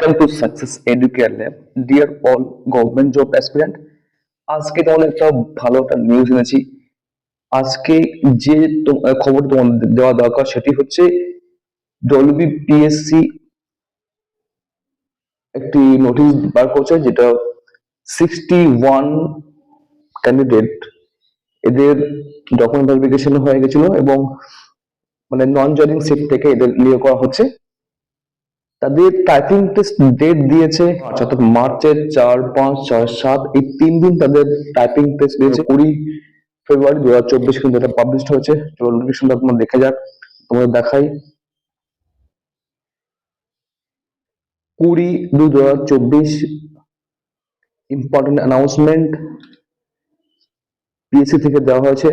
Welcome to Success Educare Lab. Dear all government job aspirant, আজকে তোমাদের একটা ভালো একটা নিউজ এনেছি আজকে যে খবর তোমাদের দেওয়া দরকার সেটি হচ্ছে ডব্লিউবিপিএসসি একটি নোটিশ বার করছে যেটা সিক্সটি ওয়ান ক্যান্ডিডেট এদের ডকুমেন্ট ভেরিফিকেশন হয়ে গেছিল এবং মানে নন জয়নিং সিট থেকে এদের নিয়োগ করা হচ্ছে তাদের টাইপিং টেস্ট ডেট দিয়েছে, অর্থাৎ মার্চের চার, পাঁচ, ছয়, সাত, এই তিন দিন তাদের টাইপিং টেস্ট দিয়েছে। কুড়ি ফেব্রুয়ারি দু হাজার চব্বিশ কিন্তু এটা পাবলিশ হয়েছে। চলো নোটিফিকেশনটা তোমার দেখে যাক, তোমাদের দেখাই। কুড়ি দুই দু হাজার চব্বিশ ইম্পর্টেন্ট অ্যানাউন্সমেন্ট পিএসসি থেকে দেওয়া হয়েছে।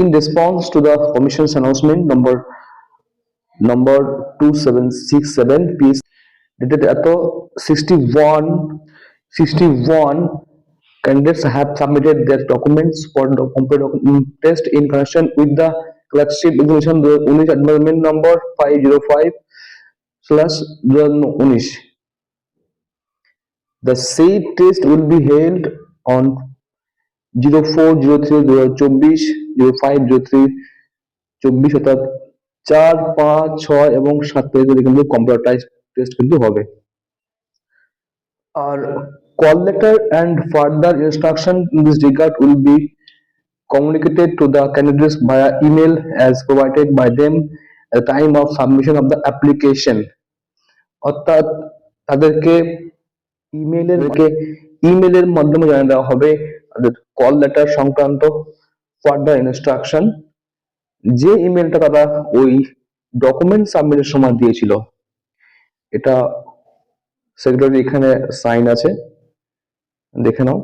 In response to the commission's announcement number number 2767 piece dated at 61 61 candidates have submitted their documents for the computer document test in connection with the clerkship examination 19 advertisement number 505 slash 2019 the said test will be held on 0403 2024 0503 চব্বিশ অর্থাৎ চার পাঁচ ছয় এবং সাত তারিখে কিন্তু computerise test কিন্তু হবে। আর call letter and further instruction in this regard will be communicated to the candidates via email as provided by them at the time of submission of the application. অর্থাৎ তাদেরকে ইমেলের ইমেলের মাধ্যমে জানিয়ে দেওয়া হবে কল লেটার সংক্রান্ত ফার্দার ইনস্ট্রাকশন যে ইমেলটা তারা ওই ডকুমেন্ট সাবমিটের সময় দিয়েছিল, এটা সেক্রেটারি এখানে সাইন আছে, দেখে নাও।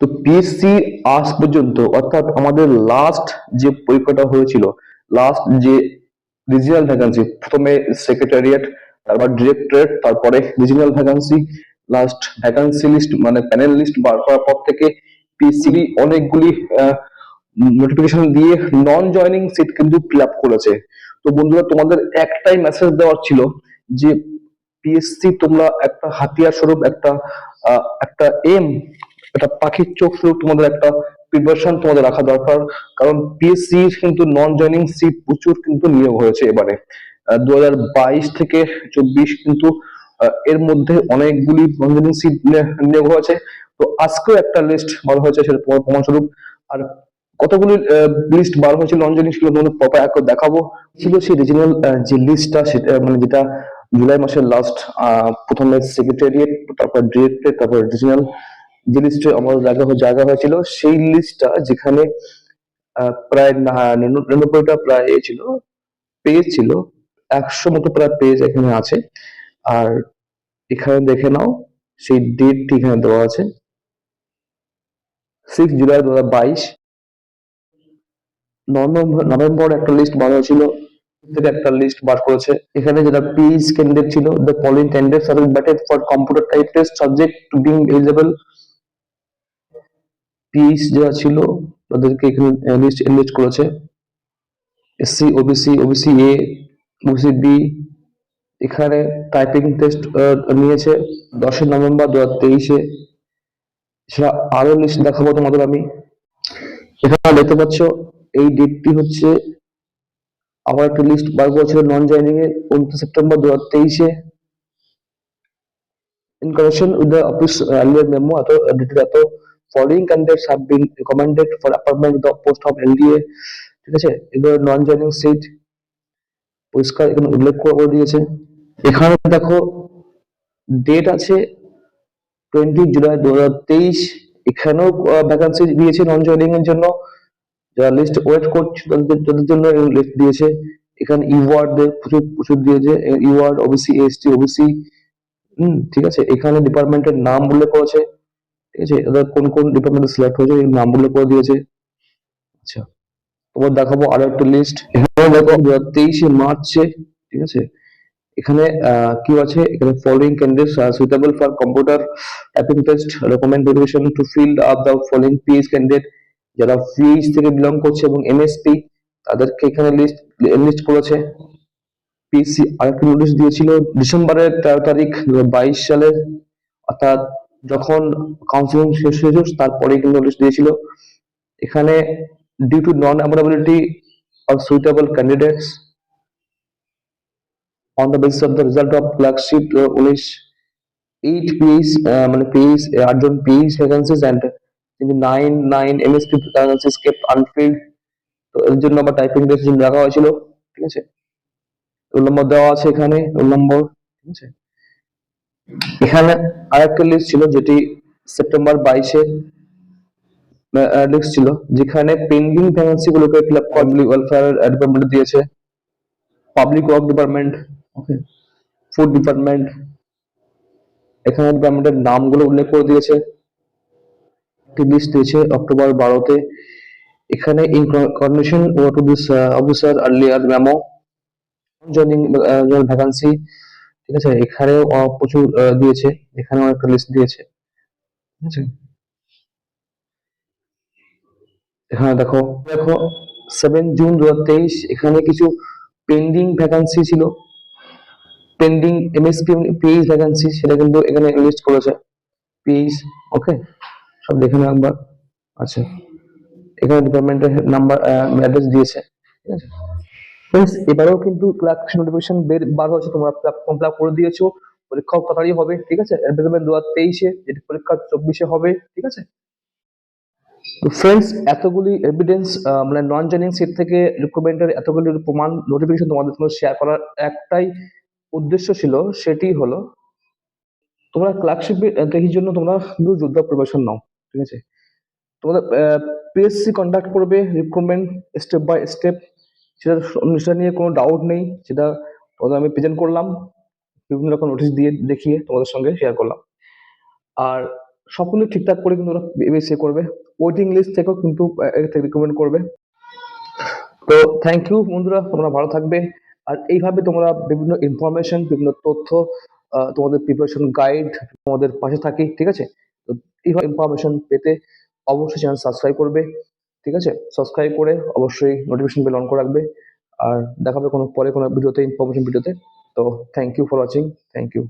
তো পিএসসি আজ পর্যন্ত, অর্থাৎ আমাদের লাস্ট যে পরীক্ষাটা হয়েছিল লাস্ট যে রিজিনাল ভ্যাকান্সি প্রথমে সেক্রেটারিয়েট তারপর ডিরেক্টরেট তারপরে regional vacancy last vacancy list মানে প্যানেল লিস্ট বার করার পর থেকে পিএসসি অনেকগুলি নোটিফিকেশন দিয়ে নন জয়নিং সিট কিন্তু ফিল আপ করেছে। তো বন্ধুরা, তোমাদের একটাই মেসেজ দেওয়ার ছিল যে পিএসসি তোমরা একটা হাতিয়ার স্বরূপ, একটা একটা এম একটা পাখির চোখ স্বরূপ তোমাদের একটা প্রিপারেশন তোমাদের রাখা দরকার। কারণ পিএসসি কিন্তু নন জয়নিং সিট প্রচুর কিন্তু নিয়োগ হয়েছে এবারে। দু হাজার বাইশ থেকে চব্বিশ কিন্তু এর মধ্যে অনেকগুলি নন জয়নিং সিট নিয়োগ হয়েছে। তো আজকেও একটা লিস্ট ভালো হয়েছে সেটা তোমার প্রমাণস্বরূপ। আর কতগুলি লিস্ট বার হয়েছিল জয়নিং ছিল প্রপার এক দেখাবো, ছিল সেই রিজিনাল যে লিস্টটা সেটা মানে যেটা জুলাই মাসের লাস্ট প্রথমে সেক্রেটারিয়েট তারপর ডিরেক্টরেট তারপর রিজিনাল যে লিস্টে আমাদের জায়গা জায়গা হয়েছিল, সেই লিস্টটা যেখানে প্রায় নিরানব্বইটা প্রায় এ ছিল পেজ ছিল, একশো মতো প্রায় পেজ এখানে আছে, আর এখানে দেখে নাও, সেই ডেটটি এখানে দেওয়া আছে সিক্স জুলাই দু হাজার বাইশ। নভেম্বর একটা লিস্ট বার হয়েছিল একটা লিস্ট বার করেছে। এখানে যেটা পিএইচ ক্যান্ডিডেট ছিল the following candidates are invited for computer type test subject to being eligible PH যারা ছিল, তাদেরকে এখানে লিস্ট এনলিস্ট করেছে। SC OBC OBC A OBC B এখানে টাইপিং টেস্ট নিয়েছে দশই নভেম্বর দু হাজার তেইশে। সেটা আরও লিস্ট দেখাবো তোমাদের আমি। এখানে দেখতে পাচ্ছ এই ডেটটি হচ্ছে আবার একটা লিস্ট বার করেছিল নন জয়নিং এ উনত্রিশ সেপ্টেম্বর দু uh, ঠিক আছে? এগুলো নন জয়নিং সিট পরিষ্কার এখানে উল্লেখ করে দিয়েছে। এখানে দেখো ডেট আছে টোয়েন্টি জুলাই দু হাজার তেইশ। এখানেও ভ্যাকান্সি দিয়েছে নন জয়নিং এর জন্য। যারা লিস্ট ওয়েট করছে তাদের তাদের জন্য লিস্ট দিয়েছে। এখানে ইওয়ার্ডদের প্রচুর প্রচুর দিয়েছে। ইওয়ার্ড ওবিসি এসটি ওবিসি হুম, ঠিক আছে? এখানে ডিপার্টমেন্টের নাম উল্লেখ করেছে। ঠিক আছে? এদের কোন কোন ডিপার্টমেন্টে সিলেক্ট হয়েছে, এই নাম উল্লেখ করে দিয়েছে। আচ্ছা তোমার দেখাবো আরও একটা লিস্ট এখানে দেখো দু হাজার তেইশে মার্চে, ঠিক আছে? এখানে কি আছে? এখানে following candidates are suitable for computer typing test recommend dedication to fill up the following PH candidate যারা পিএইচ থেকে বিলং করছে এবং এমএসপি তাদেরকে এখানে লিস্ট লিস্ট করেছে। পিএসসি আরেকটা নোটিশ দিয়েছিল, ডিসেম্বরের তেরো তারিখ বাইশ সালে অর্থাৎ যখন কাউন্সিলিং শেষ হয়েছিল, তারপরে কিন্তু নোটিশ দিয়েছিল। এখানে due to non availability of suitable candidates on the basis of the result of clerkship উনিশ এইট পিএইচ মানে পিএইচ আটজন পিএইচ ভ্যাকান্সিজ অ্যান্ড কিন্তু nine nine MSP vacancies kept unfilled তো এর জন্য আবার টাইপিং টেস্ট রাখা হয়েছিল, ঠিক আছে? রোল নম্বর দেওয়া আছে এখানে, রোল নম্বর, ঠিক আছে? এখানে আরেকটা লিস্ট ছিল যেটি সেপ্টেম্বর বাইশে লিস্ট ছিল, যেখানে পেন্ডিং ভ্যাকান্সি গুলোকে fill up public welfare department দিয়েছে। Public work department okay food department এখানে ডিপার্টমেন্টের নামগুলো উল্লেখ করে দিয়েছে। লিস্ট দিয়েছে অক্টোবর বারোতে। এখানে in condition to this officer earlier memo joining vacancy ঠিক আছে? এখানেও প্রচুর দিয়েছে। এখানেও একটা লিস্ট দিয়েছে। ঠিক আছে? এখানে দেখো দেখো সেভেন জুন দু হাজার তেইশ, এখানে কিছু পেন্ডিং ভ্যাকান্সি ছিল। পেন্ডিং এমএসপি পিএইচ ভ্যাকান্সি সেটা কিন্তু এখানে লিস্ট করেছে। পিএইচ ওকে সব দেখে নাও একবার আচ্ছা এখানে ডিপার্টমেন্টের নাম্বার অ্যাড্রেস দিয়েছে, ঠিক আছে? ফ্রেন্ডস এবারেও কিন্তু ক্লার্ক নোটিফিকেশন বের, বার হয়েছে, তোমরা ফর্ম ফিল করে দিয়েছ। পরীক্ষাও তাড়াতাড়ি হবে, ঠিক আছে? অ্যাডভার্টাইজমেন্ট দু হাজার তেইশে, যেটি পরীক্ষা চব্বিশে হবে, ঠিক আছে? তো ফ্রেন্ডস এতগুলি এভিডেন্স মানে নন জয়েনিং সিট থেকে রিক্রুটমেন্টের এতগুলি প্রমাণ নোটিফিকেশন তোমাদের সঙ্গে শেয়ার করার একটাই উদ্দেশ্য ছিল, সেটি হলো তোমরা ক্লার্কশিপ দেখির জন্য তোমরা শুধু যোদ্ধা প্রিপারেশন নাও। ঠিক আছে? তোমাদের পিএসসি কন্ডাক্ট করবে রিক্রুটমেন্ট স্টেপ বাই স্টেপ সেটা সেটা নিয়ে কোনো ডাউট নেই। সেটা তোমাদের আমি প্রেজেন্ট করলাম। বিভিন্ন রকম নোটিশ দিয়ে দেখিয়ে তোমাদের সঙ্গে শেয়ার করলাম। আর সবগুলো ঠিকঠাক করে কিন্তু ওরা এসে করবে। ওয়েটিং লিস্ট থেকেও কিন্তু রিকমেন্ড করবে। তো থ্যাংক ইউ বন্ধুরা, তোমরা ভালো থাকবে। আর এইভাবে তোমরা বিভিন্ন ইনফরমেশন বিভিন্ন তথ্য তোমাদের প্রিপারেশন গাইড তোমাদের পাশে থাকি, ঠিক আছে? এইভাবে ইনফরমেশন পেতে অবশ্যই চ্যানেল সাবস্ক্রাইব করবে, ঠিক আছে? সাবস্ক্রাইব করে অবশ্যই নোটিফিকেশন বেল অন করে রাখবে। আর দেখাবে কোনো, পরে কোনো ভিডিওতে ইনফরমেশন ভিডিওতে। তো thank you for watching thank you